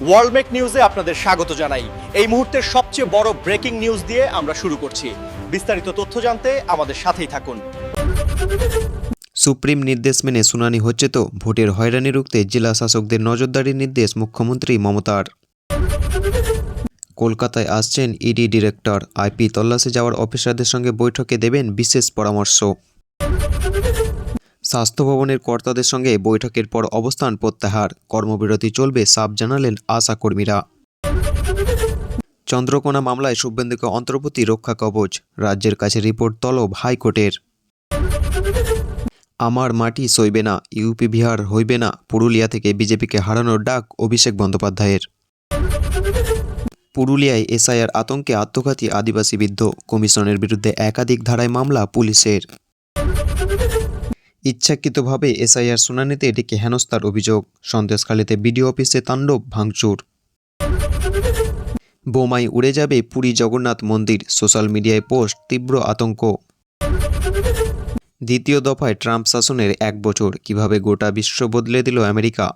ওয়ার্ল্ডমেক নিউজে আপনাদের স্বাগত জানাই। এই মুহূর্তের সবচেয়ে বড় ব্রেকিং নিউজ দিয়ে আমরা শুরু করছি। বিস্তারিত তথ্য জানতে আমাদের সাথেই থাকুন। সুপ্রিম নির্দেশ মেনে শুনানি হচ্ছে তো, ভোটের হয়রানি রুখতে জেলা শাসকদের নজরদারির নির্দেশ মুখ্যমন্ত্রী মমতার। কলকাতায় আসছেন ইডি ডিরেক্টর। আইপি তল্লাশে যাওয়ার অফিসারদের সঙ্গে বৈঠকে দেবেন বিশেষ পরামর্শ। স্বাস্থ্য ভবনের কর্তাদের সঙ্গে বৈঠকের পর অবস্থান প্রত্যাহার। কর্মবিরতি চলবে, সাব জানালেন আশা কর্মীরা। চন্দ্রকোনা মামলায় শুভেন্দুকে অন্তর্বর্তী রক্ষা কবচ, রাজ্যের কাছে রিপোর্ট তলব হাইকোর্টের। আমার মাটি সইবে না, ইউপি বিহার হইবে না, পুরুলিয়া থেকে বিজেপিকে হারানোর ডাক অভিষেক বন্দ্যোপাধ্যায়ের। পুরুলিয়ায় এসআইআর আতঙ্কে আত্মঘাতী আদিবাসী বিদ্ধ, কমিশনের বিরুদ্ধে একাধিক ধারায় মামলা পুলিশের। ইচ্ছাকৃতভাবে এসআইআর শুনানিতে এটিকে হেনস্থার অভিযোগ। সন্দেশখালীতে বিডিও অফিসে তাণ্ডব, ভাঙচুর। বোমাই উড়ে যাবে পুরী জগন্নাথ মন্দির, সোশ্যাল মিডিয়ায় পোস্ট, তীব্র আতঙ্ক। দ্বিতীয় দফায় ট্রাম্প শাসনের এক বছর, কীভাবে গোটা বিশ্ব বদলে দিল আমেরিকা?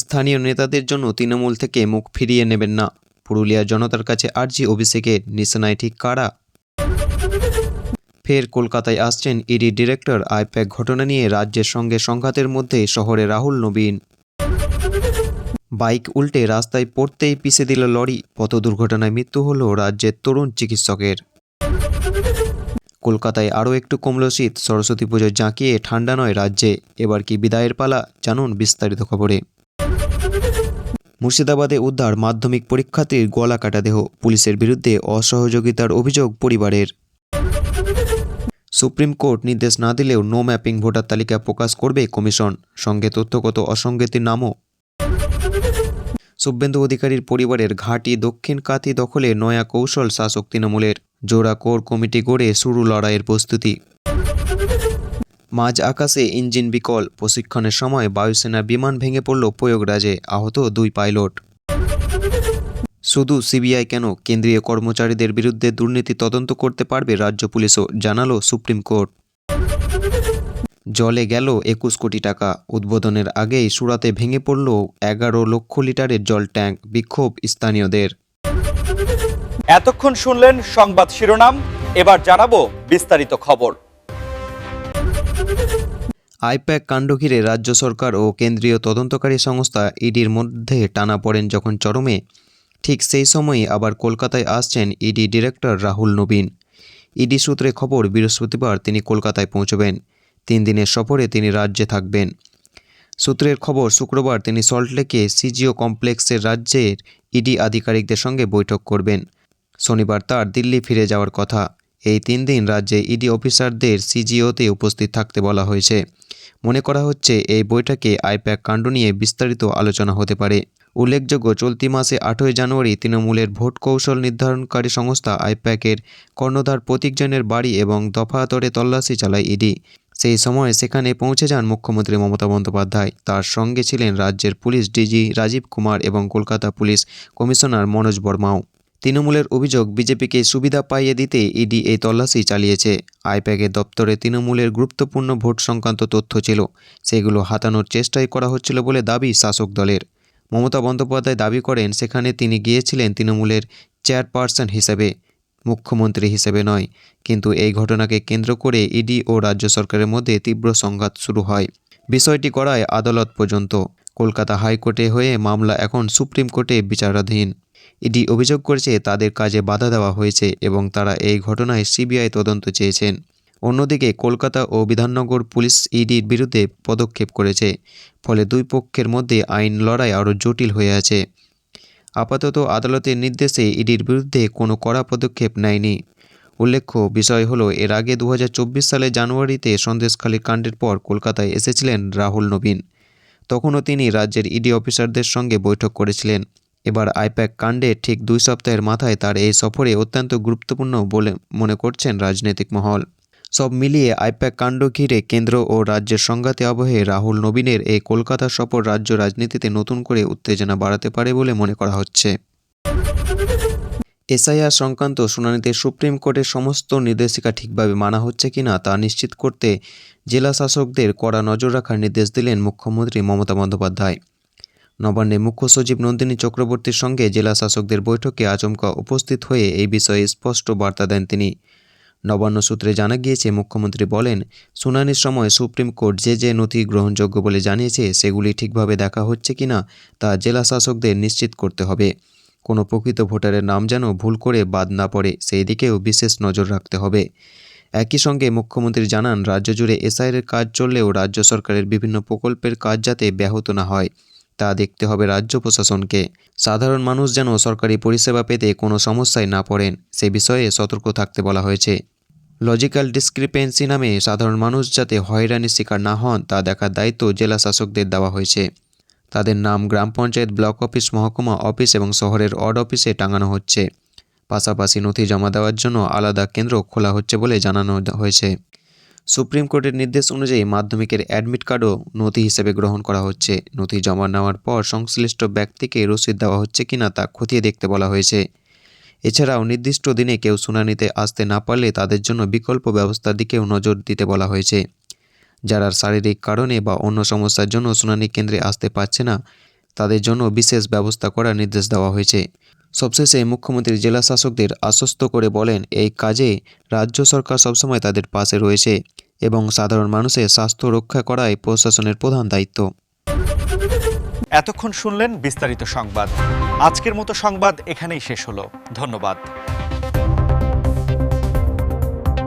স্থানীয় নেতাদের জন্য তৃণমূল থেকে মুখ ফিরিয়ে নেবেন না। পুরুলিয়া জনতার কাছে আর্জি অভিষেকের নিশানায় ঠিক কারা? ফের কলকাতায় আসছেন ইডি ডিরেক্টর। আইপ্যাক ঘটনা নিয়ে রাজ্যের সঙ্গে সংঘাতের মধ্যে শহরে রাহুল নবীন। বাইক উল্টে রাস্তায় পড়তেই পিষে দিল লরি। পথ দুর্ঘটনায় মৃত্যু হল রাজ্যের তরুণ চিকিৎসকের। কলকাতায় আরও একটু কমল শীত। সরস্বতী পুজো জাঁকিয়ে ঠান্ডা নয় রাজ্যে। এবার কি বিদায়ের পালা জানুন বিস্তারিত খবরে। মুর্শিদাবাদে উদ্ধার মাধ্যমিক পরীক্ষার্থীর গলা কাটা দেহ। পুলিশের বিরুদ্ধে অসহযোগিতার অভিযোগ পরিবারের। সুপ্রিম কোর্ট নির্দেশ না দিলেও নো ম্যাপিং ভোটার তালিকা প্রকাশ করবে কমিশন। সঙ্গে তথ্যগত অসঙ্গতির নামও। শুভেন্দু অধিকারীর পরিবারের ঘাঁটি দক্ষিণ কাতি দখলে নয়া কৌশল শাসক তৃণমূলের। জোড়া কোর কমিটি গড়ে শুরু লড়াইয়ের প্রস্তুতি। মাঝ আকাশে ইঞ্জিন বিকল, প্রশিক্ষণের সময় বায়ুসেনা বিমান ভেঙে পড়ল প্রয়োগরাজে, আহত দুই পাইলট। শুধু সিবিআই কেন? কেন্দ্রীয় কর্মচারীদের বিরুদ্ধে দুর্নীতি তদন্ত করতে পারবে রাজ্য পুলিশও জানালো সুপ্রিম কোর্ট। জলে গেল একুশ কোটি টাকা। উদ্বোধনের আগেই সুরাতে ভেঙে পড়ল এগারো লক্ষ লিটারের জল ট্যাঙ্ক বিক্ষোভ স্থানীয়দের। এতক্ষণ শুনলেন সংবাদ শিরোনাম এবার জানাব বিস্তারিত খবর। আইপ্যাক কাণ্ড ঘিরে রাজ্য সরকার ও কেন্দ্রীয় তদন্তকারী সংস্থা ইডির মধ্যে টানা পড়েন যখন চরমে ঠিক সেই সময়ই আবার কলকাতায় আসছেন ইডি ডিরেক্টর রাহুল নবীন। ইডি সূত্রে খবর, বৃহস্পতিবার তিনি কলকাতায় পৌঁছবেন। তিন দিনের সফরে তিনি রাজ্যে থাকবেন। সূত্রের খবর, শুক্রবার তিনি সল্টলেকে সিজিও কমপ্লেক্সের রাজ্যের ইডি আধিকারিকদের সঙ্গে বৈঠক করবেন। শনিবার তার দিল্লি ফিরে যাওয়ার কথা। এই তিন দিন রাজ্যে ইডি অফিসারদের সিজিওতে উপস্থিত থাকতে বলা হয়েছে। মনে করা হচ্ছে, এই বৈঠকে আইপ্যাক কাণ্ড নিয়ে বিস্তারিত আলোচনা হতে পারে। উল্লেখযোগ্য, চলতি মাসে আটই জানুয়ারি তৃণমূলের ভোট কৌশল নির্ধারণকারী সংস্থা আইপ্যাকের কর্ণধার প্রতীকজনের বাড়ি এবং দফাতরে তল্লাশি চালায় ইডি। সেই সময় সেখানে পৌঁছে যান মুখ্যমন্ত্রী মমতা বন্দ্যোপাধ্যায়। তার সঙ্গে ছিলেন রাজ্যের পুলিশ ডিজি রাজীব কুমার এবং কলকাতা পুলিশ কমিশনার মনোজ বর্মাও। তৃণমূলের অভিযোগ, বিজেপিকে সুবিধা পাইয়ে দিতে ইডি এই তল্লাশি চালিয়েছে। আইপ্যাকের দপ্তরে তৃণমূলের গুরুত্বপূর্ণ ভোট সংক্রান্ত তথ্য ছিল। সেগুলো হাতানোর চেষ্টাই করা হচ্ছিল বলে দাবি শাসক দলের। মমতা বন্দ্যোপাধ্যায় দাবি করেন, সেখানে তিনি গিয়েছিলেন তৃণমূলের চেয়ারপারসন হিসেবে, মুখ্যমন্ত্রী হিসেবে নয়। কিন্তু এই ঘটনাকে কেন্দ্র করে ইডি ও রাজ্য সরকারের মধ্যে তীব্র সংঘাত শুরু হয়। বিষয়টি করায় আদালত পর্যন্ত। কলকাতা হাইকোর্টে হয়ে মামলা এখন সুপ্রিম কোর্টে বিচারাধীন। ইডি অভিযোগ করেছে, তাদের কাজে বাধা দেওয়া হয়েছে এবং তারা এই ঘটনায় সিবিআই তদন্ত চেয়েছেন। অন্যদিকে কলকাতা ও বিধাননগর পুলিশ ইডির বিরুদ্ধে পদক্ষেপ করেছে, ফলে দুই পক্ষের মধ্যে আইন লড়াই আরও জটিল হয়ে আছে। আপাতত আদালতের নির্দেশে ইডির বিরুদ্ধে কোনো কড়া পদক্ষেপ নেয়নি। উল্লেখ্য বিষয় হলো, এর আগে দু হাজার চব্বিশ সালে জানুয়ারিতে সন্দেশখালী কাণ্ডের পর কলকাতায় এসেছিলেন রাহুল নবীন। তখনও তিনি রাজ্যের ইডি অফিসারদের সঙ্গে বৈঠক করেছিলেন। এবার আইপ্যাক কাণ্ডে ঠিক দুই সপ্তাহের মাথায় তার এই সফরে অত্যন্ত গুরুত্বপূর্ণ বলে মনে করছেন রাজনৈতিক মহল। সব মিলিয়ে আইপ্যাক কাণ্ড ঘিরে কেন্দ্র ও রাজ্যের সংঘাতে আবহে রাহুল নবীনের এই কলকাতা সফর রাজ্য রাজনীতিতে নতুন করে উত্তেজনা বাড়াতে পারে বলে মনে করা হচ্ছে। এসআইআর সংক্রান্ত শুনানিতে সুপ্রিম কোর্টের সমস্ত নির্দেশিকা ঠিকভাবে মানা হচ্ছে কিনা তা নিশ্চিত করতে জেলা শাসকদের কড়া নজর রাখার নির্দেশ দিলেন মুখ্যমন্ত্রী মমতা বন্দ্যোপাধ্যায়। নবান্নে মুখ্য সচিব নন্দিনী চক্রবর্তীর সঙ্গে জেলা শাসকদের বৈঠকে আচমকা উপস্থিত হয়ে এই বিষয়ে স্পষ্ট বার্তা দেন তিনি। নবান্ন সূত্রে জানা গিয়েছে, মুখ্যমন্ত্রী বলেন, শুনানির সময় সুপ্রিম কোর্ট যে যে নথি গ্রহণযোগ্য বলে জানিয়েছে, সেগুলি ঠিকভাবে দেখা হচ্ছে কিনা তা জেলা শাসকদের নিশ্চিত করতে হবে। কোনো প্রকৃত ভোটারের নাম যেন ভুল করে বাদ না পড়ে, সেই দিকেও বিশেষ নজর রাখতে হবে। একই সঙ্গে মুখ্যমন্ত্রী জানান, রাজ্য জুড়ে এসআইয়ের কাজ চললেও রাজ্য সরকারের বিভিন্ন প্রকল্পের কাজ যাতে ব্যাহত না হয়, তা দেখতে হবে রাজ্য প্রশাসনকে। সাধারণ মানুষ যেন সরকারি পরিষেবা পেতে কোনো সমস্যায় না পড়েন, সে বিষয়ে সতর্ক থাকতে বলা হয়েছে। লজিক্যাল ডিসক্রিপেন্সি নামে সাধারণ মানুষ যাতে হয়রানির শিকার না হন, তা দেখার দায়িত্ব জেলা শাসকদের দেওয়া হয়েছে। তাদের নাম গ্রাম পঞ্চায়েত ব্লক অফিস, মহকুমা অফিস এবং শহরের অড অফিসে টাঙানো হচ্ছে। পাশাপাশি নথি জমা দেওয়ার জন্য আলাদা কেন্দ্র খোলা হচ্ছে বলে জানানো হয়েছে। সুপ্রিম কোর্টের নির্দেশ অনুযায়ী মাধ্যমিকের অ্যাডমিট কার্ডও নথি হিসেবে গ্রহণ করা হচ্ছে। নথি জমা নেওয়ার পর সংশ্লিষ্ট ব্যক্তিকে রসিদ দেওয়া হচ্ছে কিনা তা খতিয়ে দেখতে বলা হয়েছে। এছাড়াও নির্দিষ্ট দিনে কেউ শুনানিতে আসতে না পারলে তাদের জন্য বিকল্প ব্যবস্থার দিকেও নজর দিতে বলা হয়েছে। যারা শারীরিক কারণে বা অন্য সমস্যার জন্য শুনানি কেন্দ্রে আসতে পারছে না, তাদের জন্য বিশেষ ব্যবস্থা করার নির্দেশ দেওয়া হয়েছে। সবশেষে মুখ্যমন্ত্রী জেলা শাসকদের আশ্বস্ত করে বলেন, এই কাজে রাজ্য সরকার সবসময় তাদের পাশে রয়েছে এবং সাধারণ মানুষের স্বাস্থ্য রক্ষা করাই প্রশাসনের প্রধান দায়িত্ব। এতক্ষণ শুনলেন বিস্তারিত সংবাদ। আজকের মতো সংবাদ এখানেই শেষ হলো। ধন্যবাদ।